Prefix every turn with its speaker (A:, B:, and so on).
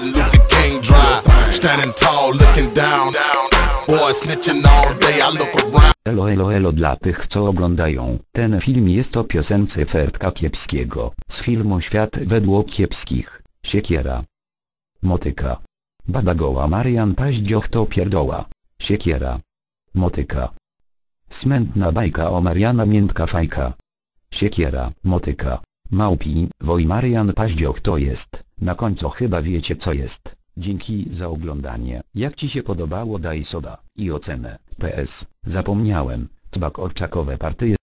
A: Martin Luther King drive. Standing tall, looking down. Snitching all day, I look around.
B: Elo elo elo dla tych co oglądają. Ten film jest o piosence Fertka Kiepskiego, z filmu Świat według kiepskich, Siekiera. Motyka. Baba goła Marian Paździoch to pierdoła. Siekiera. Motyka. Smętna bajka o Mariana Miętka Fajka. Siekiera, motyka. Małpi, woj Marian Paździoch to jest, na końcu chyba wiecie co jest. Dzięki za oglądanie. Jak ci się podobało daj soda i ocenę. PS, zapomniałem, cbak orczakowe partyje